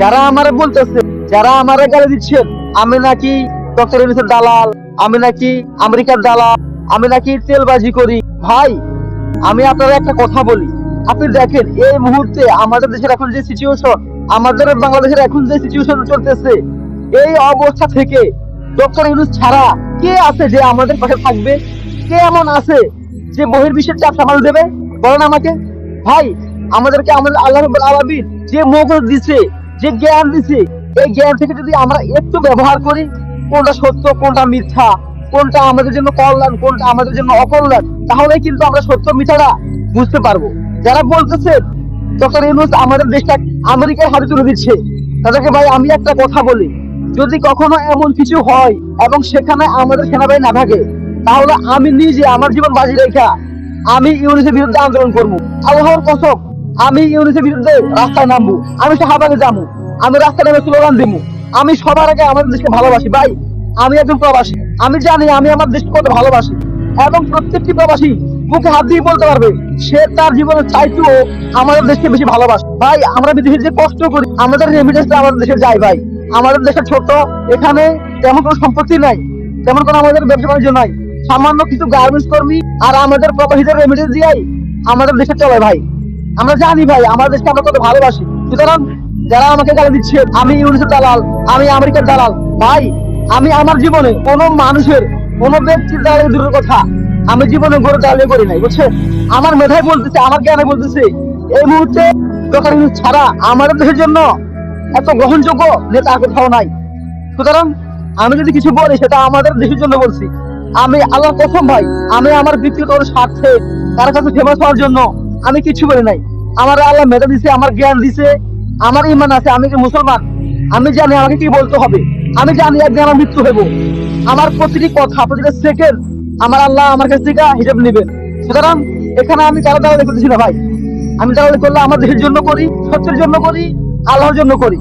যারা আমারে বলতেছে, যারা আমারে গালি দিচ্ছেন আমি নাকি ডক্টর দালাল, আমি নাকি আমেরিকার দালাল, আমি নাকি তেলবাজি করি। ভাই, আমি আপনার একটা কথা বলি। আপনি দেখেন, এই মুহূর্তে আমাদের দেশের এখন যে সিচুয়েশন আমাদের বাংলাদেশের এখন যে সিচুয়েশন চলতেছে, এই অবস্থা থেকে ডক্টর ইউনুস ছাড়া কে আছে যে আমাদের পাশে থাকবে? কে এমন আছে যে বহির্বিশ্বের চাপ সামাল দেবে? বলেন আমাকে। ভাই আমাদেরকে আমাদের আল্লাহ রাব্বুল যে মগজ দিছে, যে জ্ঞান দিছে, এই জ্ঞান থেকে যদি আমরা একটু ব্যবহার করি, কোনটা সত্য, কোনটা মিথ্যা, কোনটা আমাদের জন্য কল্যাণ, কোনটা আমাদের জন্য অকল্যাণ তাহলে কিন্তু আমরা সত্য মিথ্যাটা বুঝতে পারব। যারা বলতেছে, ডক্টর ইউনুস আমাদের দেশটা আমেরিকার হাতে তুলে দিচ্ছে, তাদেরকে ভাই আমি একটা কথা বলি, যদি কখনো এমন কিছু হয় এবং সেখানে আমাদের সেনাবাহিনী না থাকে, তাহলে আমি নিজে আমার জীবন বাজি রেখা আমি ইউনিসের বিরুদ্ধে আন্দোলন করব। আল্লাহর কসম আমি ইউনিসের বিরুদ্ধে রাস্তায় নামবো, আমি শাহবাগে যাব, আমি রাস্তায় নামে স্লোগান দিব। আমি সবার আগে আমাদের দেশকে ভালোবাসি, ভাই। আমি একজন প্রবাসী, আমি জানি আমি আমার দেশকে কত ভালোবাসি। এবং প্রত্যেকটি প্রবাসী মুখে হাত দিয়ে বলতে পারবে, সে তার জীবনের চাইতেও আমাদের দেশকে বেশি ভালোবাসে। ভাই, আমরা বিদেশে যে কষ্ট করি আমাদের রেমিটেন্সটা আমাদের দেশে যায়, ভাই। আমাদের দেশে ছোট, এখানে তেমন কোনো সম্পত্তি নাই, তেমন কোনো আমাদের ব্যবসা বাণিজ্য নাই। সামান্য কিছু গার্মেন্টস কর্মী আর আমাদের প্রবাসীদের রেমিটেন্স দিয়াই আমাদের দেশে চলে, ভাই। আমরা জানি ভাই, আমার দেশকে আমরা কত ভালোবাসি। সুতরাং যারা আমাকে গালি দিচ্ছে, আমি ইউনিসেফ দালাল, আমি আমেরিকার দালাল, ভাই, আমি আমার জীবনে কোনো মানুষের, কোনো ব্যক্তির দালালি দূরের কথা আমি জীবনে গড়ে দালালি করি নাই, বুঝছেন? আমার মেধায় বলতেছে, আমার জ্ঞানে বলতেছে, এই মুহূর্তে ডক্টর ছাড়া আমাদের দেশের জন্য এত গ্রহণযোগ্য নেতা কোথাও নাই। সুতরাং আমি যদি কিছু বলি, সেটা আমাদের দেশের জন্য বলছি। আমি আল্লাহ প্রথম ভাই, আমি আমার ব্যক্তিগত স্বার্থে তার কাছে ফেমাস হওয়ার জন্য আমি কিছু বলি নাই। আমার আল্লাহ মেধা দিছে, আমার জ্ঞান দিছে, আমার ইমান আছে, আমি কি মুসলমান? আমি জানি আমাকে কি বলতে হবে। আমি জানি একদিন আমার মৃত্যু হইব। আমার প্রতিটি কথা, প্রতিটা সেকেন্ড আমার আল্লাহ আমার কাছ থেকে হিসেব নেবেন সুতরাং এখানে আমি তারা দাঁড়ালে করতেছি না ভাই। আমি দাঁড়ালে করলে আমার দেশের জন্য করি সত্যের জন্য করি, আল্লাহর জন্য করি।